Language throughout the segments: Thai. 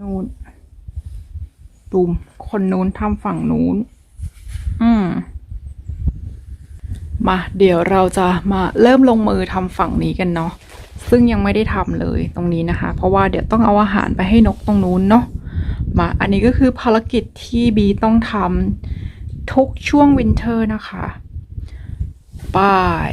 นู้นตูมคนนู้นทำฝั่งนู้น อืม มา เดี๋ยวเราจะมาเริ่มลงมือทำฝั่งนี้กันเนาะ ซึ่งยังไม่ได้ทำเลยตรงนี้นะคะ เพราะว่าเดี๋ยวต้องเอาอาหารไปให้นกตรงนู้นเนาะ มา อันนี้ก็คือภารกิจที่บีต้องทำทุกช่วงวินเทอร์นะคะ บาย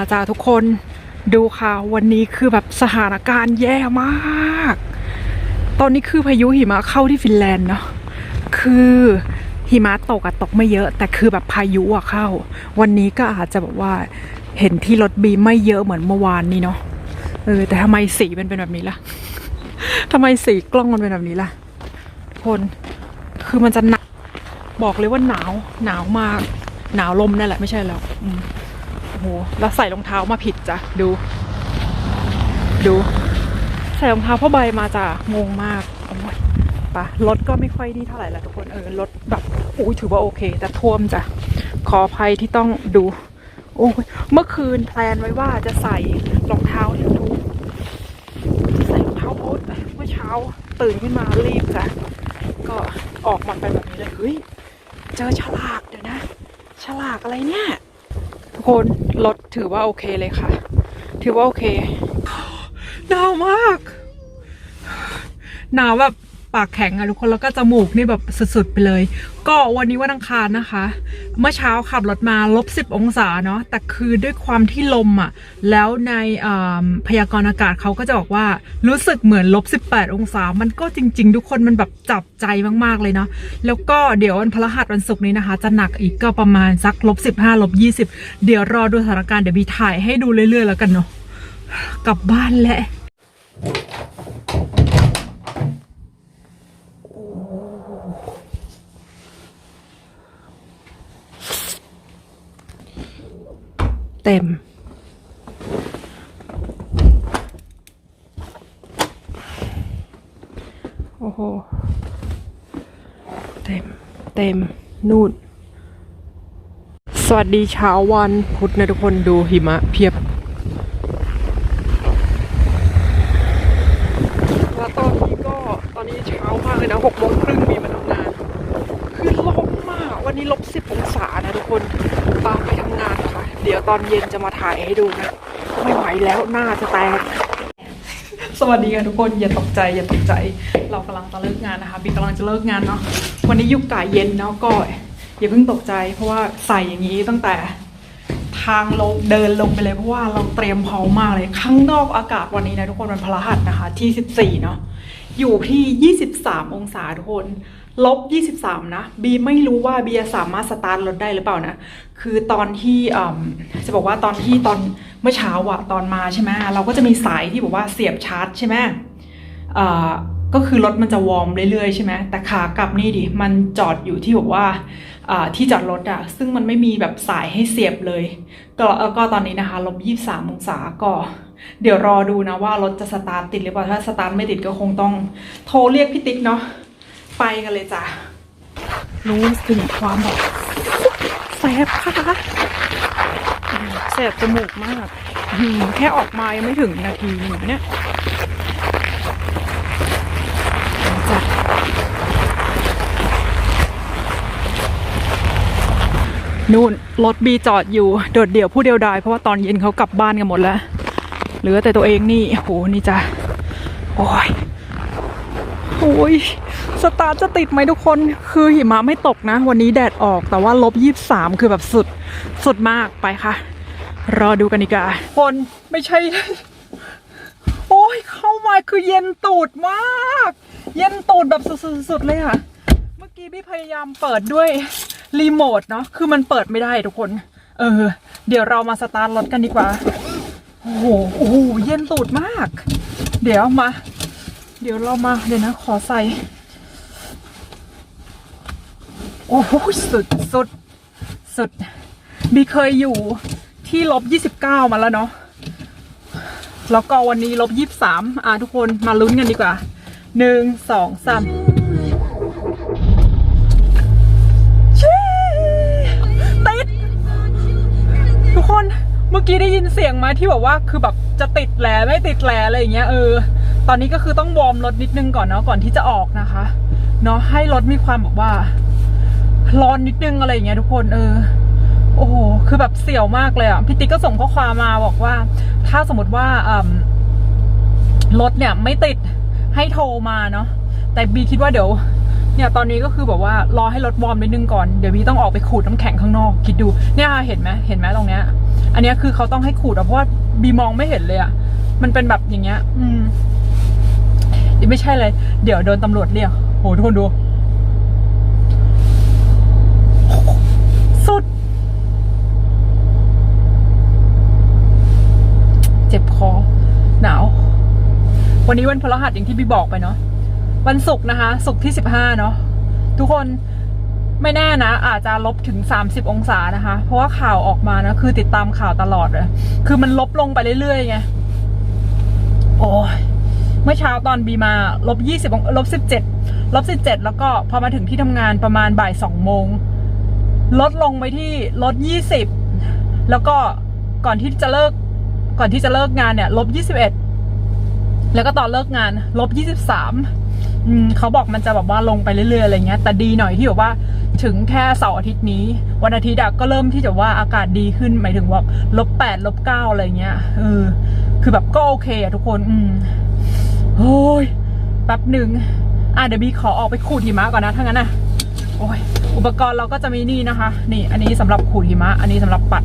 อาจาทุกคนดูค่ะ วันนี้คือแบบสถานการณ์แย่มาก ตอนนี้คือพายุหิมะเข้าที่ฟินแลนด์เนาะคือหิมะตกอะตกไม่เยอะ แต่คือแบบพายุอะเข้า วันนี้ก็อาจจะแบบว่าเห็นที่รถบีไม่เยอะเหมือนเมื่อวานนี้เนาะเออแต่ทำไมสีมันเป็นแบบนี้ล่ะทำไมสีกล้องมันเป็นแบบนี้ล่ะคนคือมันจะหนักบอกเลยว่าหนาวหนาวมากหนาวลมนั่นแหละไม่ใช่แล้วอืม โหแล้วใส่รองเท้ามาผิดจ้ะดู ดู ใส่รองเท้าผ้าใบมาจ้ะงงมากโอ้ยปะรถก็ไม่ค่อยนี่เท่าไหร่แหละทุกคนเออรถแบบอุ้ยถือว่าโอเค แต่ท่วมจ้ะขออภัยที่ต้องดู โอ้ยเมื่อคืนแพลนไว้ว่าจะใส่รองเท้าที่ดูจะใส่รองเท้าโอ๊ตเมื่อเช้าตื่นขึ้นมารีบจ้ะก็ออกมาเป็นแบบนี้เลยเฮ้ยเจอฉลากเดี๋ยวนะ ฉลากอะไรเนี่ยทุกคน รถถือว่าโอเคเลยค่ะ ถือว่าโอเค หนาวมาก หนาวแบบ ปากแข็งอะทุกคนแล้วก็จมูกนี่แบบสุดๆไปเลย ก็วันนี้วันอังคารนะคะ เมื่อเช้าขับรถมาลบสิบองศาเนาะแต่คือด้วยความที่ลมอะแล้วในอ่าพยากรณ์อากาศเขาก็จะบอกว่ารู้สึกเหมือนลบสิบแปดองศา มันก็จริง ๆ ทุกคนมันแบบจับใจมากๆเลยเนาะแล้วก็เดี๋ยววันพฤหัสวันศุกร์นี้นะคะ จะหนักอีกก็ประมาณสักลบสิบห้าลบยี่สิบเดี๋ยวรอดูสถานการณ์เดี๋ยวมีถ่ายให้ดูเรื่อยๆแล้วกันเนาะกลับบ้านแหละ เต็ม โอ้โห เต็ม เต็ม นู่น สวัสดีเช้าวันพุธนะทุกคนดูหิมะเพียบ แล้วตอนนี้ก็ตอนนี้เช้ามากเลยนะหกโมงครึ่งมีมาทำงาน คือลมมาก วันนี้ลบสิบองศานะทุกคนตามไปทำงานค่ะ เดี๋ยว ตอนเย็นจะมาถ่ายให้ดูนะ ไม่ไหวแล้วหน้าจะแตก สวัสดีค่ะทุกคน อย่าตกใจ อย่าตกใจ เรากำลังจะเลิกงานนะคะบีกำลังจะเลิกงานเนาะ วันนี้ยุคกะเย็นเนาะก็อย่าเพิ่งตกใจ เพราะว่าใส่อย่างนี้ตั้งแต่ทางลงเดินลงไปเลยเพราะว่าเราเตรียมพร้อมมากเลย ข้างนอกอากาศวันนี้นะทุกคนวันพฤหัสนะคะที่ 14 เนาะอยู่ที่ 23 องศาทุกคน ลบ 23 นะ บีไม่รู้ว่าบีจะสามารถสตาร์ทรถได้หรือเปล่านะ คือตอนที่อืมจะบอกว่าตอนที่ตอนเมื่อเช้าอะตอนมาใช่ไหมเราก็จะมีสายที่บอกว่าเสียบชาร์จใช่ไหมอ่อก็คือรถมันจะวอร์มเรื่อยๆใช่ไหมแต่ขากลับนี่ดิ มันจอดอยู่ที่บอกว่าอ่าที่จอดรถอะซึ่งมันไม่มีแบบสายให้เสียบเลย ก็แล้วก็ตอนนี้นะคะลบยี่สามองศาก็เดี๋ยวรอดูนะว่ารถจะสตาร์ทติดหรือเปล่า ถ้าสตาร์ทไม่ติดก็คงต้องโทรเรียกพี่ติ๊กเนาะ ไปกันเลยจ้ะรู้ถึงความแบบแสบค่ะแสบจมูกมากอืมแค่ออกมายังไม่ถึงนาทีหนึ่งเนี่ยจ้ะนู่นรถบีจอดอยู่โดดเดี่ยวผู้เดียวดายเพราะว่าตอนเย็นเขากลับบ้านกันหมดแล้ว เหลือแต่ตัวเองนี่โหนี่จ้ะโอ้ย โอ้ยสตาร์จะติดไหมทุกคนคือหิมะไม่ตกนะ วันนี้แดดออกแต่ว่าลบยี่สามคือแบบสุดสุดมากไปค่ะ รอดูกันดีกว่าคนไม่ใช่ โอ้ยเข้ามาคือเย็นตูดมาก เย็นตูดแบบสุดๆเลยค่ะ เมื่อกี้พี่พยายามเปิดด้วยรีโมทเนาะคือมันเปิดไม่ได้ทุกคน เออ เดี๋ยวเรามาสตาร์ทรถกันดีกว่า โอ้โหเย็นตูดมาก เดี๋ยวมา เดี๋ยวเรามาเดี๋ยวนะ ขอใส่ โอ้โหสุดสุดสุดบีเคยอยู่ที่ลบยี่สิบเก้ามาแล้วเนาะแล้วก็วันนี้ลบยี่สามอะทุกคนมาลุ้นกันดีกว่าหนึ่งสองสามติด ทุกคนเมื่อกี้ได้ยินเสียงไหมที่แบบว่าคือแบบจะติดแหลไม่ติดแหลอะไรอย่างเงี้ยเออ ตอนนี้ก็คือต้องวอร์มรถนิดนึงก่อนเนาะก่อนที่จะออกนะคะเนาะให้รถมีความแบบว่าร้อนนิดนึงอะไรอย่างเงี้ยทุกคนเออโอ้โหคือแบบเสี่ยวมากเลยอะพี่ติ๊กก็ส่งข้อความมาบอกว่า ถ้าสมมติว่าอืมรถเนี่ยไม่ติดให้โทรมาเนาะแต่บีคิดว่าเดี๋ยว เนี่ยตอนนี้ก็คือแบบว่ารอให้รถวอร์มนิดนึงก่อนเดี๋ยวบีต้องออกไปขูดน้ำแข็งข้างนอกคิดดูเนี่ยเห็นไหมเห็นไหมตรงเนี้ย อันนี้คือเขาต้องให้ขูดอะเพราะว่าบีมองไม่เห็นเลยอะมันเป็นแบบอย่างเงี้ย อืม ไม่ใช่เลย เดี๋ยวโดนตำรวจเรียกโหทุกคนดู สุด เจ็บคอ หนาว วันนี้วันพฤหัสอย่างที่พี่บอกไปเนาะวันศุกร์นะคะ ศุกร์ที่สิบห้าเนาะทุกคนไม่แน่นะ อาจจะลบถึง 30 องศานะคะ เพราะว่าข่าวออกมานะ คือติดตามข่าวตลอดเลยคือมันลบลงไปเรื่อยๆไง โอ้ย เมื่อเช้าตอนบีมาลบยี่สิบลบสิบเจ็ดลบสิบเจ็ดแล้วก็พอมาถึงที่ทำงานประมาณบ่ายสองโมงลดลงไปที่ลดยี่สิบแล้วก็ก่อนที่จะเลิก ก่อนที่จะเลิกงานเนี่ยลบยี่สิบเอ็ดแล้วก็ตอนเลิกงานลบยี่สิบสาม เขาบอกมันจะแบบว่าลงไปเรื่อยๆอะไรเงี้ย แต่ดีหน่อยที่แบบว่าถึงแค่เสาร์อาทิตย์นี้ วันอาทิตย์ก็เริ่มที่จะว่าอากาศดีขึ้นหมายถึงว่าลบแปดลบเก้าอะไรเงี้ยเออคือแบบก็โอเคอะทุกคนอืมโอ้ยแป๊บหนึ่งอะเดี๋ยวบีขอออกไปขูดหิมะก่อนนะถ้างั้นนะโอ้ยอุปกรณ์เราก็จะมีนี่นะคะ นี่ อันนี้สำหรับขูดหิมะ อันนี้สำหรับปัด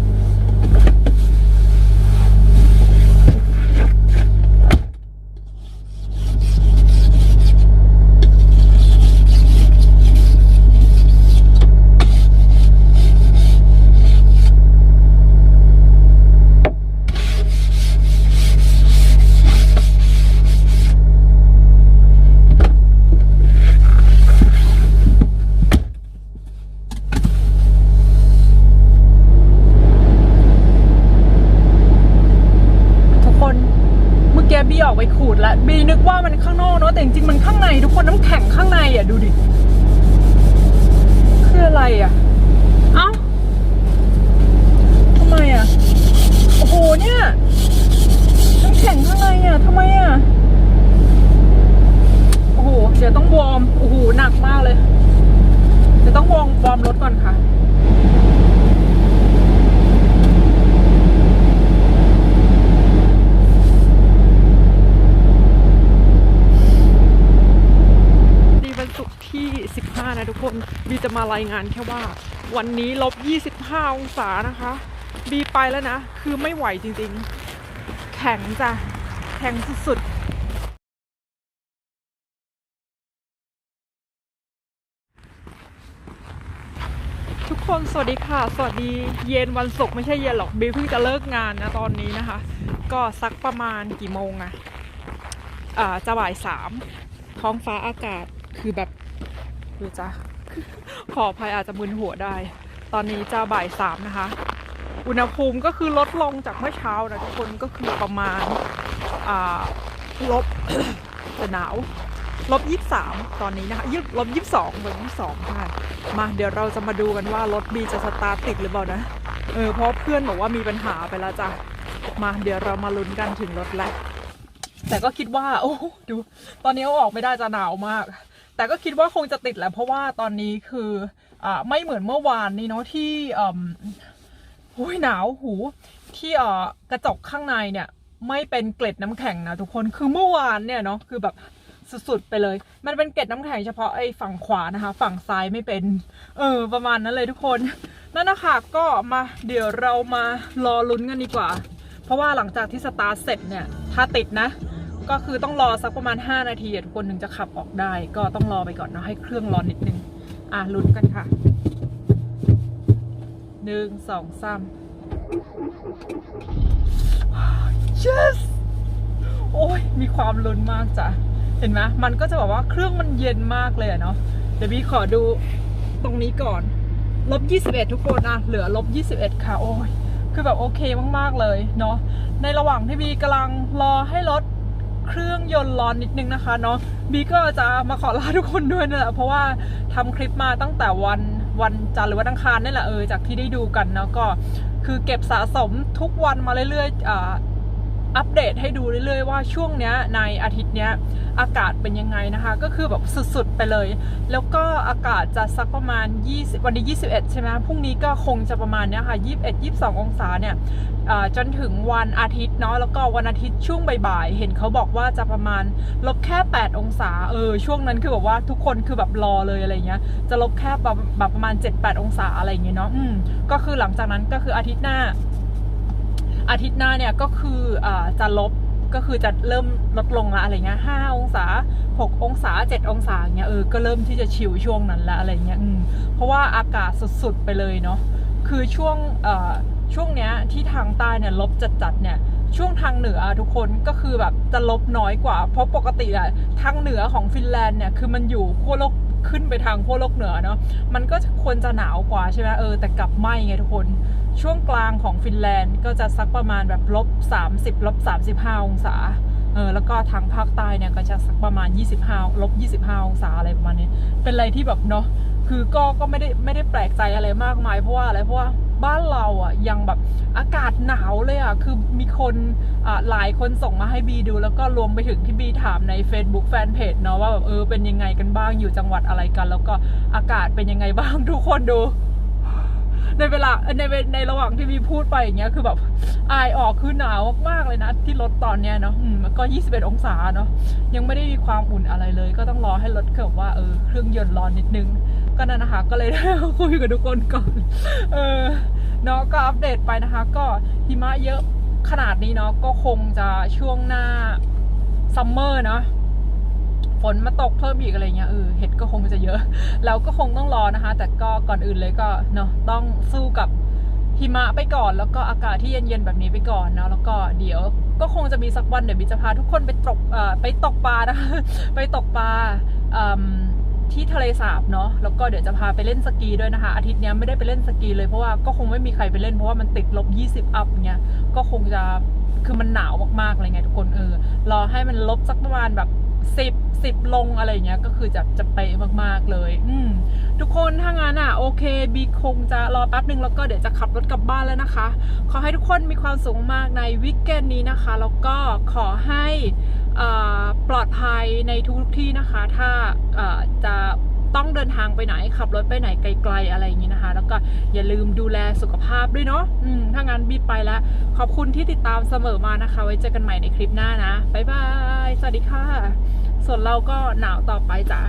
ทุกคนเมื่อกี้บี้ออก ไปขูดแล้วบีนึกว่ามันข้างนอกเนอะแต่จริงๆมันข้างในทุกคนน้ำแข็งข้างในอะดูดิคืออะไรอะเอ้าทำไมอะโอ้โหเนี่ยน้ำแข็งข้างในอะทำไมอะโอ้โหเดี๋ยวต้องวอร์มโอ้โหหนักมากเลยเดี๋ยวต้องวอร์มวอร์มรถก่อนค่ะ ดีวันศุกร์ที่ 15 นะทุกคน บีจะมา รายงานแค่ว่า วันนี้ลบ 25 องศานะคะ บีไปแล้วนะ คือไม่ไหวจริงๆ แข็งจ้ะ แข็งสุดๆ ทุกคนสวัสดีค่ะ สวัสดีเย็นวันศุกร์ไม่ใช่เย็นหรอก บีเพิ่งจะเลิกงานนะตอนนี้นะคะ ก็สักประมาณกี่โมงอะอ่าจะบ่ายสามท้องฟ้าอากาศคือแบบดูจ้ะ ขออภัยอาจจะมึนหัวได้ ตอนนี้จะบ่ายสามนะคะ อุณหภูมิก็คือลดลงจากเมื่อเช้านะทุกคนก็คือประมาณอ่าลบจะหนาวลบยี่สามตอนนี้นะคะยี่ลบยี่สองลบยี่สองค่ะ มาเดี๋ยวเราจะมาดูกันว่ารถบีจะสตาร์ทติดหรือเปล่านะ เออเพราะเพื่อนบอกว่ามีปัญหาไปแล้วจ้ะ มาเดี๋ยวเรามาลุ้นกันถึงรถแล้ว แต่ก็คิดว่า โอ้ดู ตอนนี้เอาออกไม่ได้จะหนาวมาก แต่ก็คิดว่าคงจะติดแหละเพราะว่าตอนนี้คืออไม่เหมือนเมื่อวานนี้เนาะที่อ่าหุยหนาวหูที่กระจกข้างในเนี่ย ไม่เป็นเกล็ดน้ำแข็งนะทุกคนคือเมื่อวานเนี่ยเนาะคือแบบสุดๆไปเลย มันเป็นเกล็ดน้ำแข็งเฉพาะไอ้ฝั่งขวานะคะ ฝั่งซ้ายไม่เป็น เออ ประมาณนั้นเลยทุกคน นั่นนะคะก็มาเดี๋ยวเรามารอลุ้นกันดีกว่า เพราะว่าหลังจากที่สตาร์เสร็จเนี่ย ถ้าติดนะ ก็คือต้องรอสักประมาณ 5 นาทีอะทุกคนถึงจะขับออกได้ ก็ต้องรอไปก่อนเนาะให้เครื่องร้อนนิดนึง อะลุ้นกันค่ะหนึ่งสองสาม yes โอ้ยมีความลุ้นมากจ้ะ เห็นไหมมันก็จะแบบว่าเครื่องมันเย็นมากเลยเนาะเดี๋ยวพี่ขอดูตรงนี้ก่อนลบ21 ทุกคนอะเหลือลบ21 ค่ะ โอ้ยคือแบบโอเคมาก ๆ เลยเนาะในระหว่างที่บีกำลังรอให้รถ เครื่องยนต์ร้อนนิดนึงนะคะเนาะบีก็จะมาขอลาทุกคนด้วยนั่นแหละเพราะว่าทำคลิปมาตั้งแต่วันวันจันทร์หรือวันอังคารนี่แหละเออจากที่ได้ดูกันเนาะก็คือเก็บสะสมทุกวันมาเรื่อยๆ อัปเดตให้ดูเรื่อยๆว่าช่วงเนี้ยในอาทิตย์เนี้ยอากาศเป็นยังไงนะคะ ก็คือแบบสุดๆไปเลย แล้วก็อากาศจะสักประมาณ 20 วันนี้ 21 ใช่ไหมพรุ่งนี้ก็คงจะประมาณเนี้ยค่ะ21 22 องศาเนี่ยจนถึงวันอาทิตย์เนาะแล้วก็วันอาทิตย์ช่วงบ่ายๆเห็นเขาบอกว่าจะประมาณลบแค่ 8 องศาเออช่วงนั้นคือแบบว่าทุกคนคือแบบรอเลยอะไรเงี้ยจะลบแค่แบบแบบประมาณ 7-8 องศาอะไรอย่างเงี้ยเนาะอืมก็คือหลังจากนั้นก็คืออาทิตย์หน้า อาทิตย์หน้าเนี่ยก็คืออจะลบก็คือจะเริ่มลดลงละอะไรเงี้ยห้าองศาหกองศาเจ็ดองศาเงี้ยเออก็เริ่มที่จะชิวช่วงนั้นละอะไรเงี้ยอืมเพราะว่าอากาศสุดๆไปเลยเนาะคือช่วงเอ่อช่วงเนี้ยที่ทางใต้เนี่ยลบจัดๆเนี่ยช่วงทางเหนือทุกคนก็คือแบบจะลบน้อยกว่า เพราะปกติอะทางเหนือของฟินแลนด์เนี่ยคือมันอยู่ขั้วโลก ขึ้นไปทางขั้วโลกเหนือเนาะมันก็ควรจะหนาวกว่าใช่ไหมเออแต่กลับไม่ไงทุกคน ช่วงกลางของฟินแลนด์ก็จะสักประมาณแบบลบ30ลบ35 องศาเออแล้วก็ทางภาคใต้เนี่ยก็จะสักประมาณ 25ลบ25 องศาอะไรประมาณนี้ เป็นอะไรที่แบบเนาะ คือก็ก็ไม่ได้ไม่ได้แปลกใจอะไรมากมายเพราะว่าอะไรเพราะว่าบ้านเราอะยังแบบอากาศหนาวเลยอะคือมีคนอ่าหลายคนส่งมาให้บีดู แล้วก็รวมไปถึงที่บีถามใน Facebook Fanpage เนาะว่าแบบเออเป็นยังไงกันบ้างอยู่จังหวัดอะไรกัน แล้วก็อากาศเป็นยังไงบ้างทุกคนดู ในเวลาในเในระหว่างที่มีพูดไปอย่างเงี้ยคือแบบอายออกคือหนาวมากๆเลยนะ ที่รถตอนเนี้ยเนาะก็ 21 องศาเนาะยังไม่ได้มีความอุ่นอะไรเลย ก็ต้องรอให้รถเกิดว่าเออเครื่องยนต์ร้อนนิดนึง ก็นั่นนะคะ ก็เลยได้คุยกับทุกคนก่อนเออเนาะก็อัปเดตไปนะคะ ก็หิมะเยอะขนาดนี้เนาะก็คงจะช่วงหน้าซัมเมอร์เนาะ นมาตกเพิ่มอีกอะไรเงี้ยเออเห็ดก็คงจะเยอะแล้วก็คงต้องรอนะคะ แต่ก็ก่อนอื่นเลยก็เนาะต้องสู้กับหิมะไปก่อน แล้วก็อากาศที่เย็นๆแบบนี้ไปก่อนเนาะแล้วก็เดี๋ยวก็คงจะมีสักวันเดี๋ยวบิจะพาทุกคนไปตกเอ่อไปตกปลานะคะไปตกปลาที่ทะเลสาบเนาะแล้วก็เดี๋ยวจะพาไปเล่นสกีด้วยนะคะ อาทิตย์นี้ไม่ได้ไปเล่นสกีเลยเพราะว่าก็คงไม่มีใครไปเล่นเพราะว่ามันติดลบ 20 อัพเงี้ยก็คงจะคือมันหนาวมากๆอะไรเงี้ยทุกคนเออรอให้มันลบสักประมาณแบบ สิบสิบลงอะไรเงี้ยก็คือจะจะเป๊ะมากๆเลย อืมทุกคนถ้างั้นอะโอเคบีคงจะรอแป๊บหนึ่งแล้วก็เดี๋ยวจะขับรถกลับบ้านแล้วนะคะ ขอให้ทุกคนมีความสุขมากในวิกเกนนี้นะคะ แล้วก็ขอให้อ่าปลอดภัยในทุกที่นะคะ ถ้าอ่าจะ ต้องเดินทางไปไหนขับรถไปไหนไกล ๆ อะไรอย่างนี้นะคะ แล้วก็อย่าลืมดูแลสุขภาพด้วยเนาะอืมถ้างั้นบีไปแล้ว ขอบคุณที่ติดตามเสมอมานะคะ ไว้เจอกันใหม่ในคลิปหน้านะบ๊ายบายสวัสดีค่ะ ส่วนเราก็หนาวต่อไปจ้ะ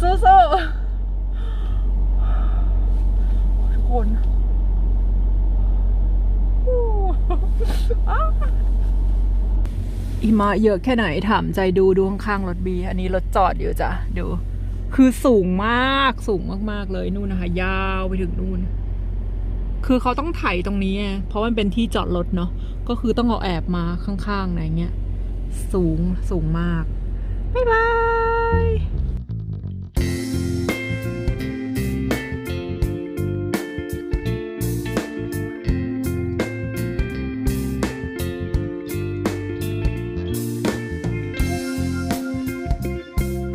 สู้ๆทุกคนอิมาเยอะแค่ไหนถามใจดูดูข้างๆรถบี อันนี้รถจอดอยู่จ้ะ ดู คือสูงมากสูงมาก ๆ เลยนู่นนะคะ ยาวไปถึงนู่น คือเขาต้องไถตรงนี้ เพราะมันเป็นที่จอดรถเนาะก็คือต้องเอาแอบมาข้างๆอะไรเงี้ย สูงสูงมาก บ๊ายบาย